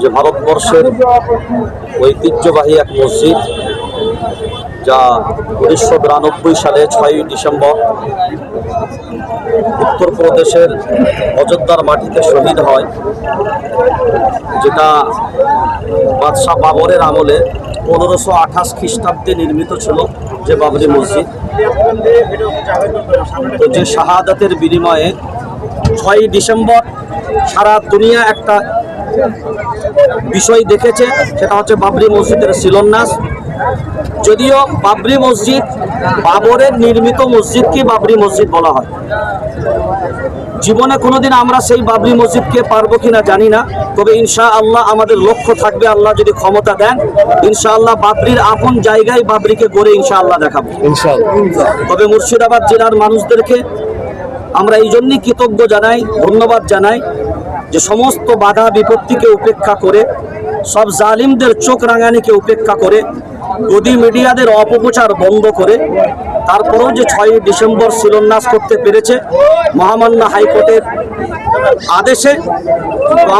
যে ভারতবর্ষের ঐতিহ্যবাহী এক মসজিদ, যা উনিশশো বিরানব্বই সালে ছয়ই ডিসেম্বর উত্তরপ্রদেশের অযোধ্যার মাটিতে শহীদ হয়, যেটা বাদশাহ বাবরের আমলে পনেরোশো আঠাশ খ্রিস্টাব্দে নির্মিত ছিল যে বাবরি মসজিদ। তো যে শাহাদাতের বিনিময়ে ছয়ই ডিসেম্বর সারা দুনিয়া একটা বিষয় দেখেছে সেটা হচ্ছে বাবরি মসজিদের শিলান্যাস। যদিও বাবরি মসজিদ বাবরের নির্মিত মসজিদকে বাবরি মসজিদ বলা হয়। জীবনে কোনোদিন আমরা সেই বাবরি মসজিদকে পারব কিনা জানি না তবে ইনশা আল্লাহ আমাদের লক্ষ্য থাকবে আল্লাহ যদি ক্ষমতা দেন ইনশা আল্লাহ বাবরির আপন জায়গায় বাবরিকে গড়ে ইনশা আল্লাহ দেখাবো তবে মুর্শিদাবাদ জেলার মানুষদেরকে আমরা এই জন্যই কৃতজ্ঞ জানাই ধন্যবাদ জানাই যে সমস্ত বাধা বিপত্তিকে উপেক্ষা করে, সব জালিমদের চোখ রাঙানিকে উপেক্ষা করে, গদি মিডিয়াদের অপপ্রচার বন্ধ করে, তারপরেও যে ছয়ই ডিসেম্বর শিলান্যাস করতে পেরেছে মহামান্য হাইকোর্টের আদেশে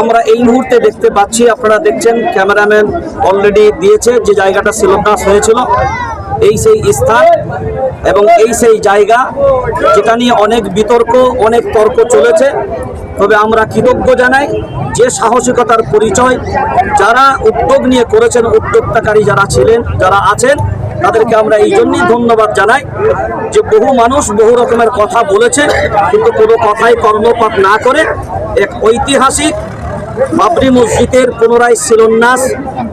আমরা এই মুহূর্তে দেখতে পাচ্ছি, আপনারা দেখছেন, ক্যামেরাম্যান অলরেডি দিয়েছে যে জায়গাটা শিলান্যাস হয়েছিল, এই সেই স্থান এবং এই সেই জায়গা, যেটা নিয়ে অনেক বিতর্ক, অনেক তর্ক চলেছে। তবে আমরা কৃতজ্ঞ জানাই যে সাহসিকতার পরিচয় যারা উদ্যোগ নিয়ে করেছেন, উদ্যোক্তাকারী যারা ছিলেন, যারা আছেন, তাদেরকে আমরা এই জন্যই ধন্যবাদ জানাই যে বহু মানুষ বহু রকমের কথা বলেছে, কিন্তু কোনো কথাই কর্ণপাত না করে এক ঐতিহাসিক বাবরি মসজিদের পুনরায় শিলান্যাস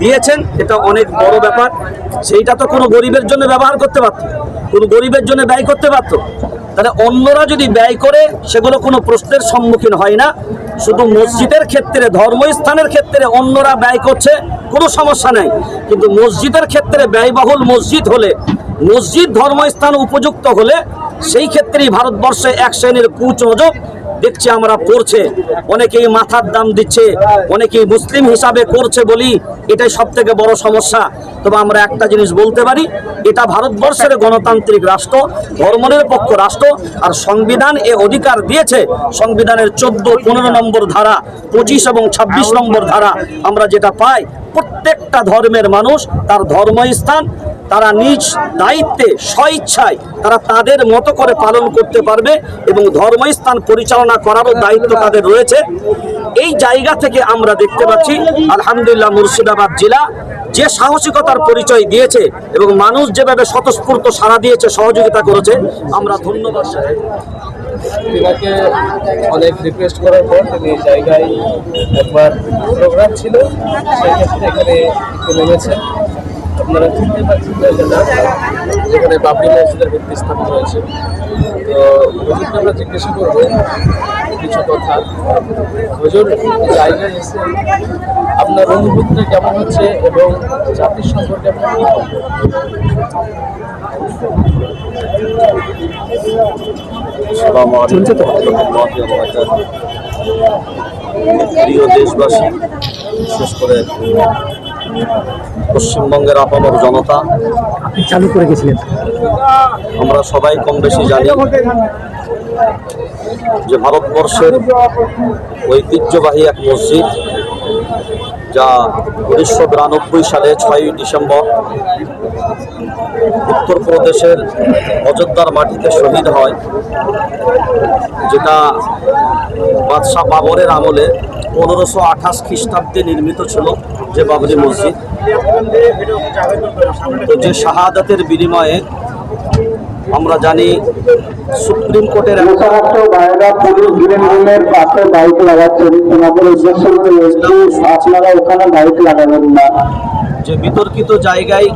দিয়েছেন। এটা অনেক বড় ব্যাপার। সেইটা তো কোনো গরিবের জন্য ব্যবহার করতে পারতো কোনো গরিবের জন্য ব্যয় করতে পারতো তাহলে অন্যরা যদি ব্যয় করে, সেগুলো কোনো প্রশ্নের সম্মুখীন হয় না। শুধু মসজিদের ক্ষেত্রে, ধর্মস্থানের ক্ষেত্রে অন্যরা ব্যয় করছে, কোনো সমস্যা নাই। কিন্তু মসজিদের ক্ষেত্রে ব্যয়বহুল মসজিদ হলে, মসজিদ ধর্মস্থান উপযুক্ত হলে, সেই ক্ষেত্রেই ভারতবর্ষে এক শ্রেণির কুচনজর দেখছি আমরা পড়ছে অনেকেই মাথার দাম দিচ্ছে, অনেকেই মুসলিম হিসাবে করছে বলি, এটাই সব থেকে বড় সমস্যা। তবে আমরা একটা জিনিস বলতে পারি, এটা ভারতবর্ষের গণতান্ত্রিক রাষ্ট্র, ধর্মনিরপেক্ষ রাষ্ট্র, আর সংবিধান এ অধিকার দিয়েছে, সংবিধানের চোদ্দ, পনেরো নম্বর ধারা, পঁচিশ এবং ২৬ নম্বর ধারা। আমরা যেটা পাই, প্রত্যেকটা ধর্মের মানুষ তার ধর্মস্থান তারা নিজ দায়িত্বে স্বইচ্ছায় তারা তাদের মতো করে পালন করতে পারবে এবং ধর্মস্থান পরিচালনা করারও দায়িত্ব তাদের রয়েছে। এই জায়গা থেকে আমরা দেখতে পাচ্ছি, আলহামদুলিল্লাহ, মুর্শিদাবাদ জেলা যে সাহসিকতার পরিচয় দিয়েছে এবং মানুষ যেভাবে স্বতঃস্ফূর্ত সাড়া দিয়েছে, সহযোগিতা করেছে, আমরা ধন্যবাদ অনেক রিকোয়েস্ট করার পর তিনি জায়গায় একবার প্রোগ্রাম ছিল, সেই ক্ষেত্রে এখানে নেমেছেন আপনারা চিনতে পারছেন যে এটা যেখানে বাবরি মসজিদের ভিত্তি স্থাপন হয়েছে তো হুজুরকে আমরা জিজ্ঞাসা করব কিছু কথা। হুজুর জায়গায় এসে আপনার অনুভূতিটা কেমন হচ্ছে এবং জাতির সম্পর্কে আপনার কি প্রিয় দেশবাসী বিশেষ করে পশ্চিমবঙ্গের আপামর জনতা চালু করে গেছিলেন। আমরা সবাই কম বেশি জানি যে ভারতবর্ষের ঐতিহ্যবাহী এক মসজিদ যা উনিশশো বিরানব্বই সালে ছয়ই ডিসেম্বর উত্তরপ্রদেশের অযোধ্যার মাটিতে শহীদ হয়, যেটা বাদশাহ বাবরের আমলে পনেরোশো আঠাশ খ্রিস্টাব্দে নির্মিত ছিল যে বাবরি মসজিদ। তো যে শাহাদাতের বিনিময়ে আমরা জানি সুপ্রিম কোর্টের বাইক লাগাচ্ছেন আপনারা ওখানে বাইক লাগাবেন না। যে বিতর্কিত জায়গায়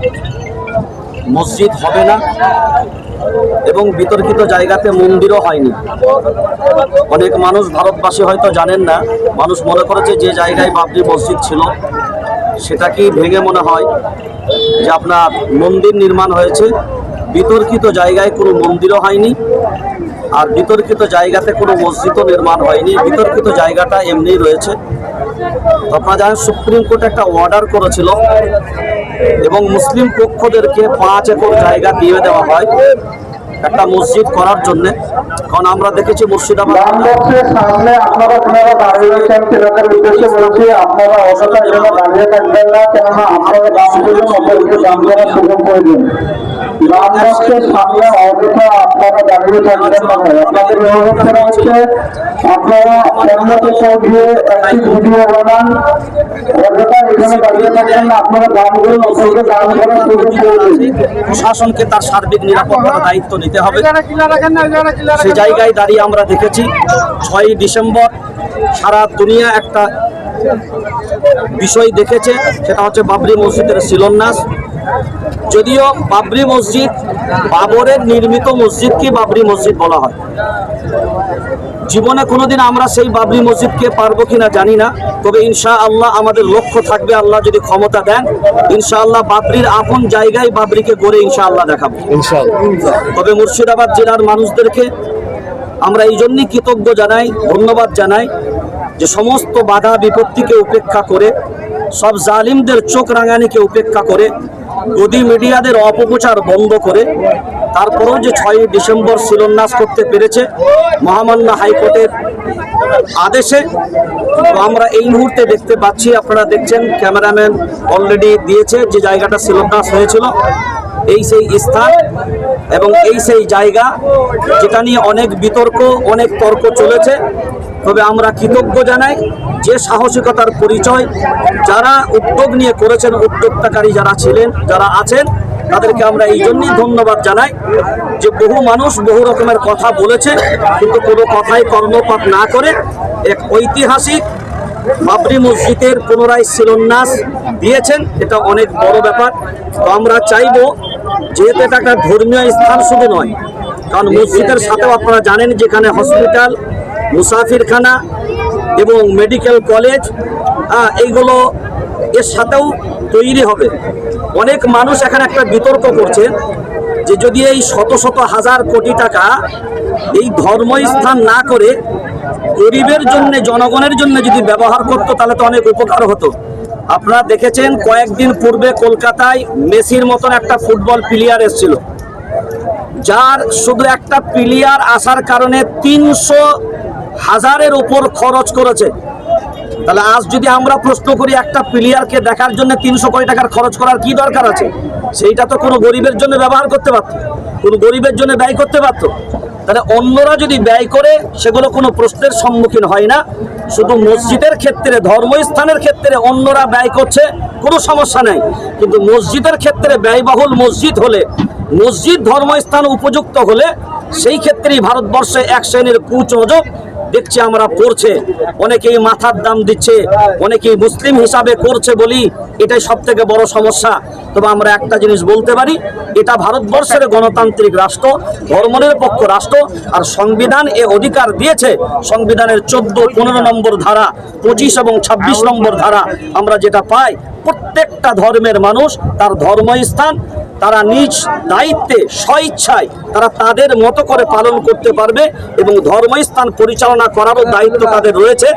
মসজিদ হবে না এবং বিতর্কিত জায়গাতে মন্দিরও হয়নি। অনেক মানুষ ভারতবাসী হয়তো জানেন না মানুষ মনে করেছে যে জায়গায় বাবরি মসজিদ ছিল সেটা কি ভেঙে মনে হয় যে আপনার মন্দির নির্মাণ হয়েছে? বিতর্কিত জায়গায় কোনো মন্দিরও হয়নি, আর বিতর্কিত জায়গাতে কোনো মসজিদও নির্মাণ হয়নি। বিতর্কিত জায়গাটা এমনিই রয়েছে। আপনারা জানেন, সুপ্রিম কোর্ট একটা অর্ডার করেছিল এবং মুসলিম পক্ষদেরকে পাঁচ একর জায়গা দিয়ে দেওয়া হয় একটা মসজিদ করার জন্য। কারণ আমরা দেখেছি মুর্শিদাবাদ আপনারা আপনারা আপনারা রামবক্সের সামনে অযথা আপনারা দাঁড়িয়ে থাকবেন না। আপনাদের অনুরোধ করা হচ্ছে আপনারা অন্য কোথাও গিয়ে একটি ভিডিও বানান। অযথা এখানে দাঁড়িয়ে থাকবেন না। আপনারা দাম দিন ওদেরকে দাম করার সুযোগ করে প্রশাসনকে তার সার্বিক নিরাপত্তার দায়িত্ব নিতে হবে। সেই জায়গায় দাঁড়িয়ে আমরা দেখেছি ছয়ই ডিসেম্বর সারা দুনিয়া একটা বিষয় দেখেছে। সেটা হচ্ছে বাবরি মসজিদের শিলান্যাস। যদিও বাবরি মসজিদ বাবরের নির্মিত মসজিদকে বাবরি মসজিদ বলা হয়? জীবনে কোনোদিন আমরা সেই বাবরি মসজিদকে পারব কিনা জানি না তবে ইনশা আল্লাহ আমাদের লক্ষ্য থাকবে আল্লাহ যদি ক্ষমতা দেন ইনশা আল্লাহ বাবরির আপন জায়গায় বাবরিকে গড়ে ইনশা আল্লাহ দেখাবো তবে মুর্শিদাবাদ জেলার মানুষদেরকে আমরা এই জন্যই কৃতজ্ঞ জানাই ধন্যবাদ জানাই যে সমস্ত বাধা বিপত্তিকে উপেক্ষা করে সব জালিমদের চোখ রাঙানিকে উপেক্ষা করে গদি মিডিয়াদের অপপ্রচার বন্ধ করে, তারপরেও যে ছয়ই ডিসেম্বর শিলান্যাস করতে পেরেছে মহামান্য হাইকোর্টের আদেশে আমরা এই মুহূর্তে দেখতে পাচ্ছি, আপনারা দেখছেন, ক্যামেরাম্যান অলরেডি দিয়েছে যে জায়গাটা শিলান্যাস হয়েছিল, এই সেই স্থান এবং এই সেই জায়গা, যেটা নিয়ে অনেক বিতর্ক, অনেক তর্ক চলেছে। তবে আমরা কৃতজ্ঞ জানাই যে সাহসিকতার পরিচয় যারা উদ্যোগ নিয়ে করেছেন, উদ্যোক্তাকারী যারা ছিলেন, যারা আছেন, তাদেরকে আমরা এই জন্যই ধন্যবাদ জানাই যে বহু মানুষ বহু রকমের কথা বলেছে, কিন্তু কোনো কথাই কর্ণপাত না করে এক ঐতিহাসিক বাবরি মসজিদের পুনরায় শিলান্যাস দিয়েছেন। এটা অনেক বড় ব্যাপার। তো আমরা চাইব, যেহেতু এটা একটা ধর্মীয় স্থান, শুধু নয়, কারণ মসজিদের সাথেও আপনারা জানেন যেখানে হসপিটাল মুসাফিরখানা এবং মেডিকেল কলেজ এইগুলো এর সাথেও তৈরি হবে। অনেক মানুষ এখানে একটা বিতর্ক করছে যে যদি এই শত শত হাজার কোটি টাকা এই ধর্মস্থান না করে গরিবের জন্য, জনগণের জন্য যদি ব্যবহার করতো, তাহলে তো অনেক উপকার হতো। আপনারা দেখেছেন, কয়েকদিন পূর্বে কলকাতায় মেসির মতন একটা ফুটবল প্লেয়ার এসেছিল। যার শুধু একটা প্লেয়ার আসার কারণে তিনশো হাজারের উপর খরচ করেছে। তাহলে আজ যদি আমরা প্রশ্ন করি একটা প্লেয়ারকে দেখার জন্য তিনশো কোটি টাকার খরচ করার কি দরকার আছে? সেইটা তো কোনো গরিবের জন্য ব্যবহার করতে পারত, কোনো গরিবের জন্য ব্যয় করতে পারত। তাহলে অন্যরা যদি ব্যয় করে, সেগুলো কোনো প্রশ্নের সম্মুখীন হয় না। শুধু মসজিদের ক্ষেত্রে, ধর্মস্থানের ক্ষেত্রে অন্যরা ব্যয় করছে, কোনো সমস্যা নেই। কিন্তু মসজিদের ক্ষেত্রে ব্যয়বহুল মসজিদ হলে, মসজিদ ধর্মস্থান উপযুক্ত হলে, সেই ক্ষেত্রেই ভারতবর্ষে এক শ্রেণির কুচোজক দেখছি আমরা পড়ছে। অনেকেই মাথার দাম দিচ্ছে, অনেকেই মুসলিম হিসাবে করছে বলি, এটাই সব থেকে বড় সমস্যা। তবে আমরা একটা জিনিস বলতে পারি, এটা ভারতবর্ষের গণতান্ত্রিক রাষ্ট্র, ধর্মনিরপেক্ষ রাষ্ট্র, আর সংবিধান এ অধিকার দিয়েছে। সংবিধানের চোদ্দ, পনেরো নম্বর ধারা, পঁচিশ এবং ছাব্বিশ নম্বর ধারা, আমরা যেটা পাই, প্রত্যেকটা ধর্মের মানুষ তার ধর্মস্থান তারা নিজ দায়িত্বে, স্বইচ্ছায় তারা তাদের মতো করে পালন করতে পারবে এবং ধর্মস্থান পরিচালনা করারও দায়িত্ব তাদের রয়েছে।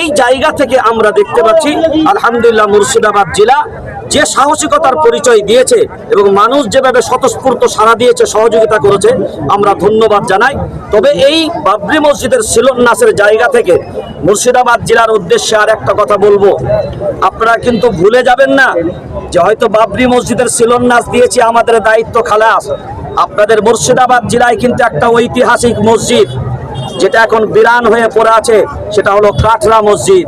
এই জায়গা থেকে আমরা দেখতে পাচ্ছি, আলহামদুলিল্লাহ, মুর্শিদাবাদ জেলা যে সাহসিকতার পরিচয় দিয়েছে এবং মানুষ যেভাবে স্বতঃস্ফূর্ত সাড়া দিয়েছে, সহযোগিতা করেছে, আমরা ধন্যবাদ জানাই। তবে এই বাবরি মসজিদের শিলন্যাসের জায়গা থেকে মুর্শিদাবাদ জেলার উদ্দেশ্যে আর একটা কথা বলব। আপনারা কিন্তু ভুলে যাবেন না যে হয়তো বাবরি মসজিদের শিলন্যাস দিয়েছি আমাদের দায়িত্ব খালাস। আপনাদের মুর্শিদাবাদ জেলায় কিন্তু একটা ঐতিহাসিক মসজিদ, যেটা এখন বিরান হয়ে পড়ে আছে, সেটা হলো কাঠরা মসজিদ।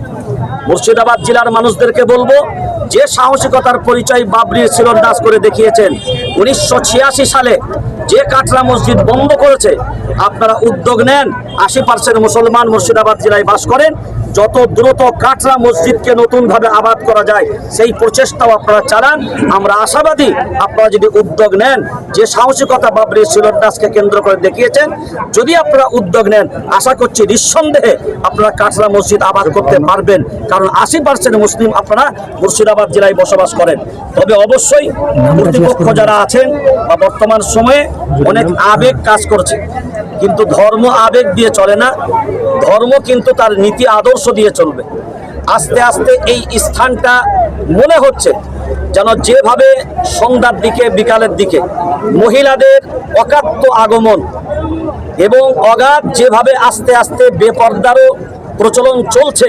মুর্শিদাবাদ জেলার মানুষদেরকে বলব, যে সাহসিকতার পরিচয় বাবরির দাস করে দেখিয়েছেন, উনিশশো ছিয়াশি সালে যে কাটরা মসজিদ বন্ধ করেছে আপনারা উদ্যোগ নেন আশি পার্সেন্ট মুসলমান মুর্শিদাবাদ জেলায় বাস করেন। যত দ্রুত কাটরা মসজিদকে নতুনভাবে আবাদ করা যায় সেই প্রচেষ্টাও আপনারা চালান। আমরা আশাবাদী আপনারা যদি উদ্যোগ নেন যে সাহসিকতা বাবরি শিলান্যাসকে কেন্দ্র করে দেখিয়েছেন যদি আপনারা উদ্যোগ নেন আশা করছি নিঃসন্দেহে আপনারা কাটরা মসজিদ আবাদ করতে পারবেন। কারণ আশি পার্সেন্ট মুসলিম আপনারা মুর্শিদাবাদ জেলায় বসবাস করেন। তবে অবশ্যই কর্তৃপক্ষ যারা আছেন বা বর্তমান সময়ে অনেক আবেগ কাজ করছে। কিন্তু ধর্ম আবেগ দিয়ে চলে না, ধর্ম কিন্তু তার নীতি আদর্শ দিয়ে চলবে। আস্তে আস্তে এই স্থানটা মনে হচ্ছে যেন যেভাবে সন্ধ্যার দিকে, বিকালের দিকে মহিলাদের অকাত্য আগমন এবং অগাধ যেভাবে আস্তে আস্তে বেপর্দারও প্রচলন চলছে।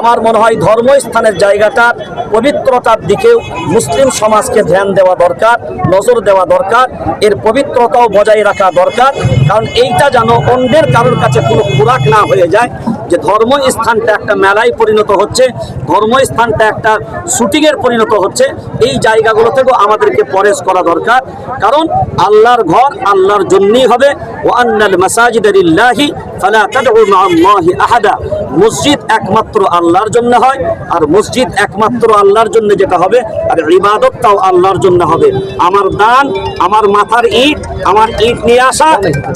আমার মনে হয় ধর্মস্থানের জায়গাটার পবিত্রতার দিকেও মুসলিম সমাজকে ধ্যান দেওয়া দরকার, নজর দেওয়া দরকার, এর পবিত্রতাও বজায় রাখা দরকার, কারণ এইটা যেন অন্যের কারোর কাছে কোনো খোরাক না হয়ে যায় যে ধর্ম স্থানটা একটা মেলায় পরিণত হচ্ছে ধর্ম স্থানটা একটা শুটিংয়ের পরিণত হচ্ছে, এই জায়গাগুলো থেকেও আমাদেরকে পরেশ করা দরকার। কারণ আল্লাহর ঘর আল্লাহর জন্যই হবে ও আন্নাল মাসাজিদ লিল্লাহি ফালা তাদউ মাআল্লাহি আহাদা। মসজিদ একমাত্র আল্লাহর জন্য হয়, আর মসজিদ একমাত্র আল্লাহর জন্য যেটা হবে, আর ইবাদতটাও আল্লাহর জন্য হবে। আমার দান, আমার মাথার ইট, আমার ইট নিয়ে আসা,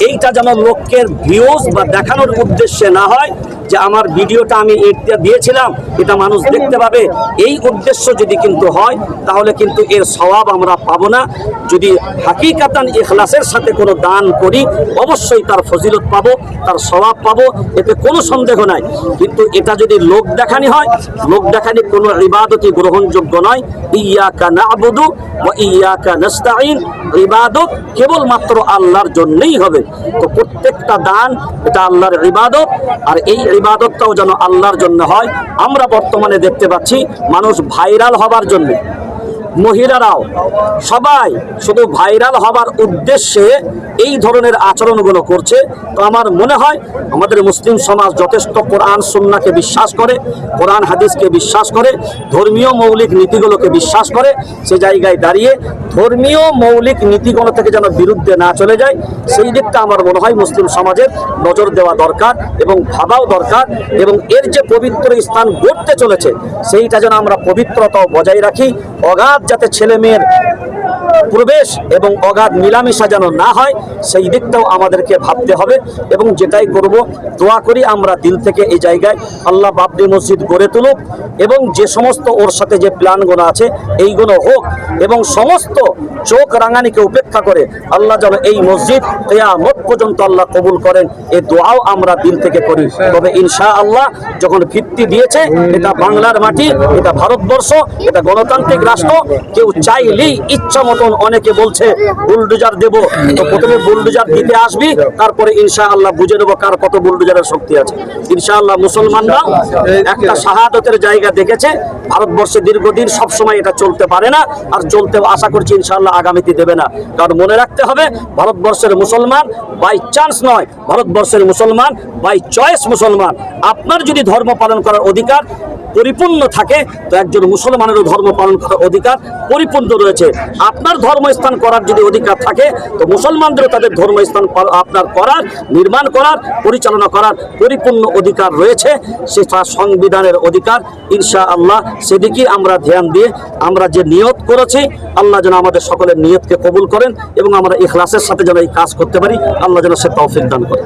এইটা যেন লোকের ভিউজ বা দেখানোর উদ্দেশ্যে না হয়, যে আমার ভিডিওটা আমি ইটটা দিয়েছিলাম, এটা মানুষ দেখতে পাবে। এই উদ্দেশ্য যদি কিন্তু হয়, তাহলে কিন্তু এর স্বভাব আমরা পাবো না। যদি হাকিকাতান ইখলাসের সাথে কোনো দান করি অবশ্যই তার ফজিলত পাবো, তার স্বভাব পাবো, এতে কোনো সন্দেহ নাই। কিন্তু এটা যদি লোক দেখানি হয়, লোক দেখানি কোনো ইবাদতই গ্রহণযোগ্য নয়। ইয়া ইয়াকা নাবুদু ওয়া ইয়াকা নাস্তাইন ইবাদত কেবলমাত্র আল্লাহর জন্যই হবে। তো প্রত্যেকটা দান, এটা আল্লাহর ইবাদত, আর এই ইবাদতটাও যেন আল্লাহর জন্য হয়। আমরা বর্তমানে দেখতে পাচ্ছি মানুষ ভাইরাল হবার জন্য। মহিলারাও। সবাই শুধু ভাইরাল হবার উদ্দেশ্যে এই ধরনের আচরণগুলো করছে। তো আমার মনে হয় আমাদের মুসলিম সমাজ যথেষ্ট কোরআন সুন্নাকে বিশ্বাস করে, কোরআন, হাদিসকে বিশ্বাস করে, ধর্মীয় মৌলিক নীতিগুলোকে বিশ্বাস করে, সে জায়গায় দাঁড়িয়ে ধর্মীয় মৌলিক নীতিগণ থেকে যেন বিরুদ্ধে না চলে যায়, সেই দিকটা আমার মনে হয় মুসলিম সমাজের নজর দেওয়া দরকার এবং ভাবাও দরকার এবং এর যে পবিত্র স্থান গড়তে চলেছে, সেইটা যেন আমরা পবিত্রতাও বজায় রাখি, অগাধ যাতে ছেলে মেয়ের প্রবেশ এবং অগাধ মিলামিশা যেন না হয়, সেই দিকটাও আমাদেরকে ভাবতে হবে এবং যেটাই করব, দোয়া করি আমরা দিল থেকে এই জায়গায় আল্লাহ বাবরি মসজিদ গড়ে তুলুক এবং যে সমস্ত ওর সাথে যে প্ল্যানগুলো আছে, এইগুলো হোক এবং সমস্ত চোখ রাঙানিকে উপেক্ষা করে আল্লাহ যেন এই মসজিদ কেয়ামত পর্যন্ত আল্লাহ কবুল করেন এই দোয়াও আমরা দিল থেকে করি। তবে ইনশা আল্লাহ যখন ভিত্তি দিয়েছে, এটা বাংলার মাটি, এটা ভারতবর্ষ, এটা গণতান্ত্রিক রাষ্ট্র, কেউ চাইলেই ইচ্ছা মতন অনেকে বলছে বুলডোজার দেব, তো প্রথমে বুলডোজার দিতে আসবি, তারপরে ইনশা আল্লাহ বুঝে নেব কার কত বুলডোজারের শক্তি আছে। ইনশা আল্লাহ মুসলমানরা একটা শাহাদতের জায়গা দেখেছে, ভারতবর্ষে দীর্ঘদিন সবসময় এটা চলতে পারে না, আর চলতে আশা করছি ইনশাআল্লাহ আগামীতে দেবে না। কারণ মনে রাখতে হবে, ভারতবর্ষের মুসলমান বাই চান্স নয়, ভারতবর্ষের মুসলমান বাই চয়েস মুসলমান। আপনার যদি ধর্ম পালন করার অধিকার পরিপূর্ণ থাকে, তো একজন মুসলমানেরও ধর্ম পালন করার অধিকার পরিপূর্ণ রয়েছে। আপনার ধর্মস্থান করার যদি অধিকার থাকে, তো মুসলমানদেরও তাদের ধর্মস্থান আপনার করার, নির্মাণ করার, পরিচালনা করার পরিপূর্ণ অধিকার রয়েছে। সেটা সংবিধানের অধিকার ইনশা আল্লাহ সেদিকেই আমরা ধ্যান দিয়ে আমরা যে নিয়ত করেছি, আল্লাহ যেন আমাদের সকলের নিয়তকে কবুল করেন এবং আমরা ইখলাসের সাথে যেন এই কাজ করতে পারি, আল্লাহ যেন সে তৌফিক দান করেন।